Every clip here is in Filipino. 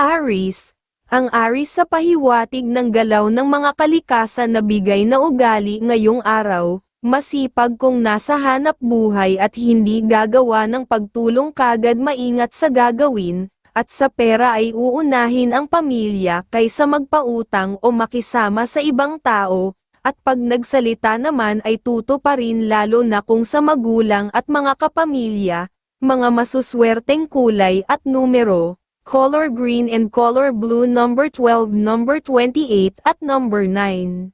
Aris, ang Aris sa pahiwatig ng galaw ng mga kalikasan na bigay na ugali ngayong araw, masipag kung nasa hanap buhay at hindi gagawa ng pagtulong kagad maingat sa gagawin, at sa pera ay uunahin ang pamilya kaysa magpautang o makisama sa ibang tao, at pag nagsalita naman ay tuto pa rin lalo na kung sa magulang at mga kapamilya, mga masuswerteng kulay at numero, color green and color blue number 12, number 28 at number 9.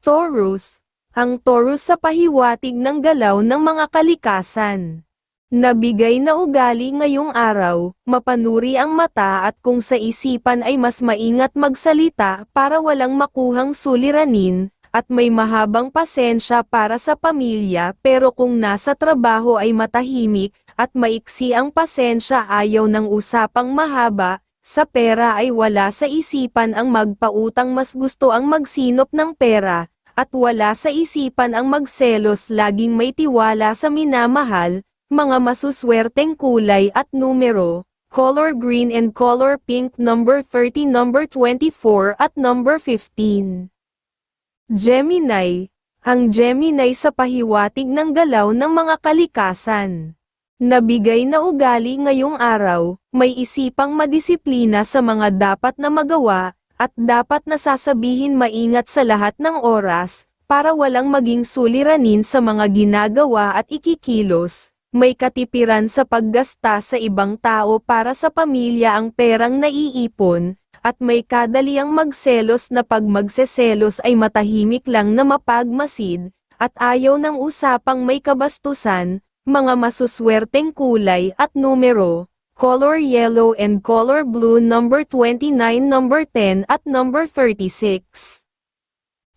Taurus, ang Taurus sa pahiwatig ng galaw ng mga kalikasan. Nabigay na ugali ngayong araw, mapanuri ang mata at kung sa isipan ay mas maingat magsalita para walang makuhang suliranin, at may mahabang pasensya para sa pamilya pero kung nasa trabaho ay matahimik, at maiksi ang pasensya ayaw ng usapang mahaba, sa pera ay wala sa isipan ang magpautang mas gusto ang magsinop ng pera, at wala sa isipan ang magselos laging may tiwala sa minamahal, mga masuswerteng kulay at numero, color green and color pink number 30 number 24 at number 15. Gemini, ang Gemini sa pahiwatig ng galaw ng mga kalikasan. Nabigay na ugali ngayong araw, may isipang madisiplina sa mga dapat na magawa, at dapat na sasabihin maingat sa lahat ng oras, para walang maging suliranin sa mga ginagawa at ikikilos. May katipiran sa paggasta sa ibang tao para sa pamilya ang perang naiipon, at may kadaliang magselos na pag magseselos ay matahimik lang na mapagmasid, at ayaw ng usapang may kabastusan, mga masuswerteng kulay at numero, color yellow and color blue number 29 number 10 at number 36.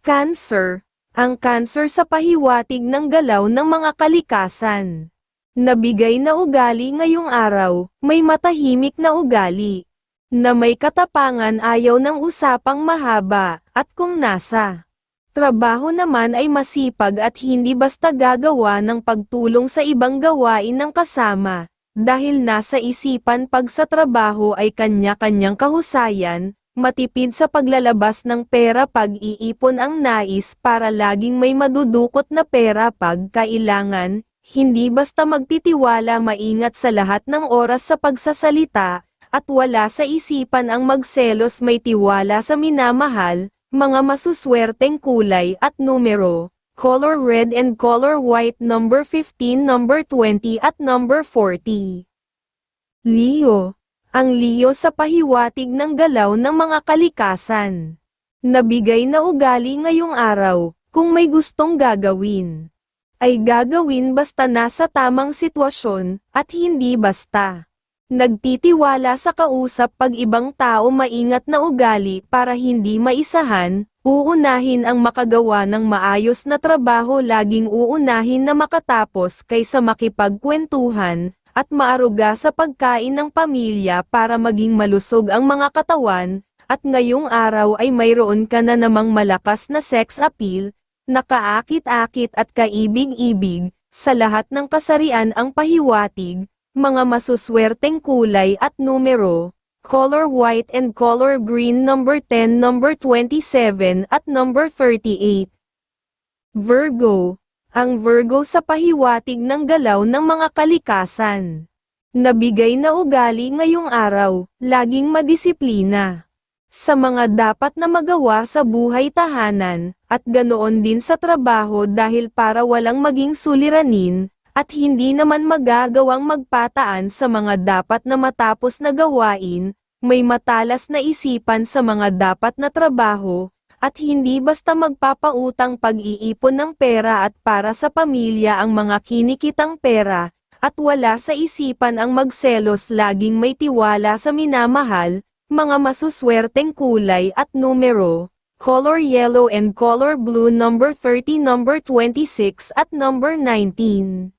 Cancer, ang cancer sa pahiwatig ng galaw ng mga kalikasan. Nabigay na ugali ngayong araw, may matahimik na ugali. Na may katapangan ayaw ng usapang mahaba, at kung nasa trabaho naman ay masipag at hindi basta gagawa ng pagtulong sa ibang gawain ng kasama, dahil nasa isipan pag sa trabaho ay kanya-kanyang kahusayan, matipid sa paglalabas ng pera pag iipon ang nais para laging may madudukot na pera pag kailangan, hindi basta magtitiwala maingat sa lahat ng oras sa pagsasalita, at wala sa isipan ang magselos may tiwala sa minamahal, mga masuswerteng kulay at numero, color red and color white number 15 number 20 at number 40. Leo, ang Leo sa pahiwatig ng galaw ng mga kalikasan. Nabigay na ugali ngayong araw, kung may gustong gagawin ay gagawin basta nasa tamang sitwasyon, at hindi basta. Nagtitiwala sa kausap pag ibang tao maingat na ugali para hindi maisahan, uunahin ang makagawa ng maayos na trabaho laging uunahin na makatapos kaysa makipagkwentuhan, at maaruga sa pagkain ng pamilya para maging malusog ang mga katawan, at ngayong araw ay mayroon ka na namang malakas na sex appeal, nakaakit-akit at kaibig-ibig, sa lahat ng kasarian ang pahiwatig, mga masuswerteng kulay at numero, color white and color green number 10 number 27 at number 38. Virgo, ang Virgo sa pahiwatig ng galaw ng mga kalikasan. Nabigay na ugali ngayong araw, laging madisiplina sa mga dapat na magawa sa buhay tahanan, at ganoon din sa trabaho dahil para walang maging suliranin, at hindi naman magagawang magpataan sa mga dapat na matapos na gawain, may matalas na isipan sa mga dapat na trabaho, at hindi basta magpapautang pag-iipon ng pera at para sa pamilya ang mga kinikitang pera, at wala sa isipan ang magselos laging may tiwala sa minamahal, mga masuswerteng kulay at numero, color yellow and color blue number 30 number 26 at number 19.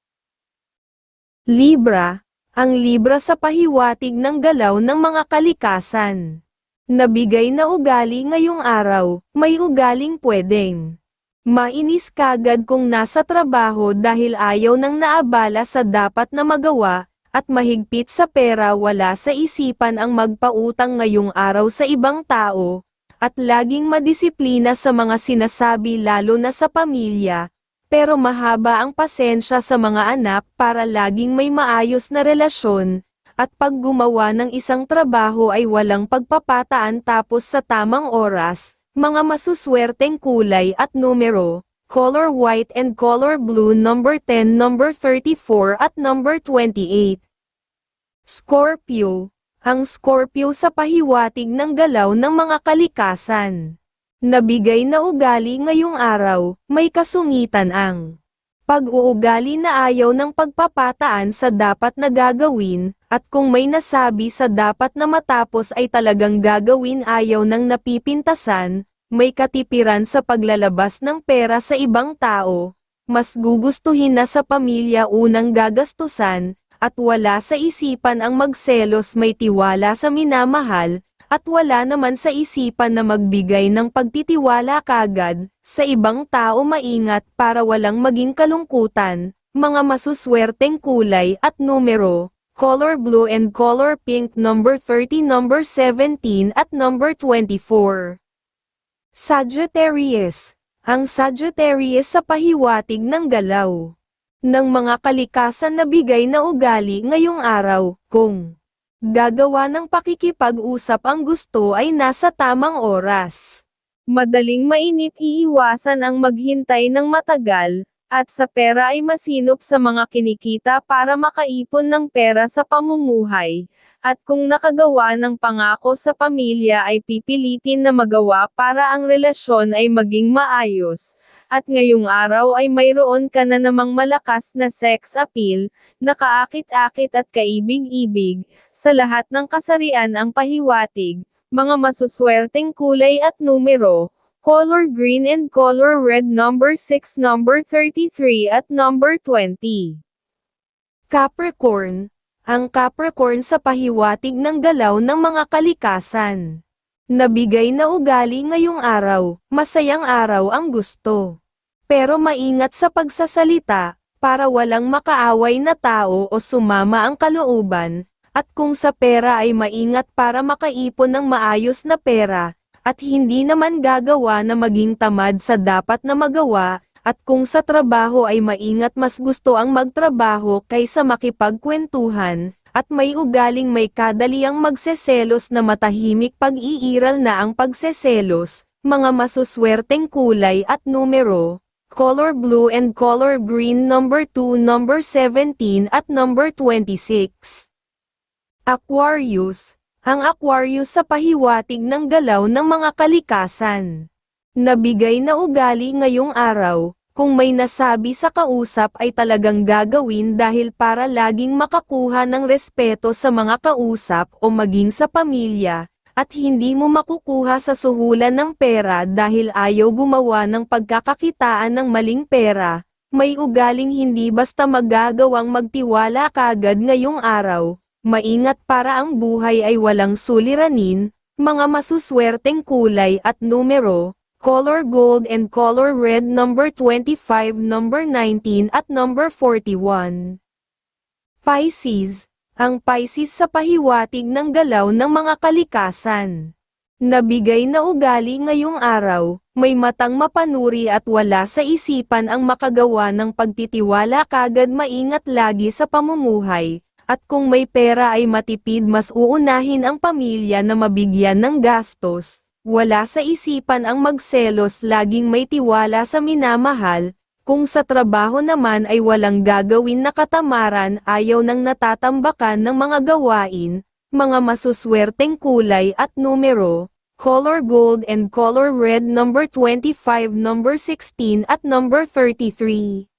Libra, ang Libra sa pahiwatig ng galaw ng mga kalikasan. Nabigay na ugali ngayong araw, may ugaling pwedeng. Mainis kagad kung nasa trabaho dahil ayaw nang naabala sa dapat na magawa, at mahigpit sa pera wala sa isipan ang magpautang ngayong araw sa ibang tao, at laging madisiplina sa mga sinasabi lalo na sa pamilya, pero mahaba ang pasensya sa mga anak para laging may maayos na relasyon, at pag gumawa ng isang trabaho ay walang pagpapataan tapos sa tamang oras, mga masuswerteng kulay at numero, color white and color blue number 10 number 34 at number 28. Scorpio, ang Scorpio sa pahiwatig ng galaw ng mga kalikasan. Nabigay na ugali ngayong araw, may kasungitan ang pag-uugali na ayaw ng pagpapataan sa dapat na gagawin, at kung may nasabi sa dapat na matapos ay talagang gagawin ayaw ng napipintasan, may katipiran sa paglalabas ng pera sa ibang tao, mas gugustuhin na sa pamilya unang gagastusan, at wala sa isipan ang magselos may tiwala sa minamahal, at wala naman sa isipan na magbigay ng pagtitiwala kagad, sa ibang tao maingat para walang maging kalungkutan, mga masuswerteng kulay at numero, color blue and color pink number 30 number 17 at number 24. Sagittarius, ang Sagittarius sa pahiwatig ng galaw. Ng mga kalikasan na bigay na ugali ngayong araw, kung Gagawa ng pakikipag-usap ang gusto ay nasa tamang oras. Madaling mainip iiwasan ang maghintay ng matagal, at sa pera ay masinop sa mga kinikita para makaipon ng pera sa pamumuhay, at kung nakagawa ng pangako sa pamilya ay pipilitin na magawa para ang relasyon ay maging maayos, at ngayong araw ay mayroon ka na namang malakas na sex appeal, nakaakit-akit at kaibig-ibig, sa lahat ng kasarian ang pahiwatig, mga masuswerteng kulay at numero, color green and color red number 6 number 33 at number 20. Capricorn, ang Capricorn sa pahiwatig ng galaw ng mga kalikasan. Nabigay na ugali ngayong araw, masayang araw ang gusto. Pero maingat sa pagsasalita, para walang makaaway na tao o sumama ang kalooban, at kung sa pera ay maingat para makaipon ng maayos na pera, at hindi naman gagawa na maging tamad sa dapat na magawa, at kung sa trabaho ay maingat mas gusto ang magtrabaho kaysa makipagkwentuhan, at may ugaling may kadaliang magseselos na matahimik pag-iiral na ang pagseselos, mga masuswerteng kulay at numero, color blue and color green number 2 number 17 at number 26. Aquarius, ang Aquarius sa pahiwatig ng galaw ng mga kalikasan. Nabigay na ugali ngayong araw, kung may nasabi sa kausap ay talagang gagawin dahil para laging makakuha ng respeto sa mga kausap o maging sa pamilya, at hindi mo makukuha sa suhulan ng pera dahil ayaw gumawa ng pagkakakitaan ng maling pera, may ugaling hindi basta magagawang magtiwala kagad ngayong araw, maingat para ang buhay ay walang suliranin, mga masuswerteng kulay at numero, color gold and color red number 25 number 19 at number 41. Pisces, ang Pisces sa pahiwatig ng galaw ng mga kalikasan. Nabigay na ugali ngayong araw, may matang mapanuri at wala sa isipan ang makagawa ng pagtitiwala kagad maingat lagi sa pamumuhay, at kung may pera ay matipid mas uunahin ang pamilya na mabigyan ng gastos, wala sa isipan ang magselos laging may tiwala sa minamahal, kung sa trabaho naman ay walang gagawin na katamaran ayaw nang natatambakan ng mga gawain, mga masuswerteng kulay at numero, color gold and color red number 25 number 16 at number 33.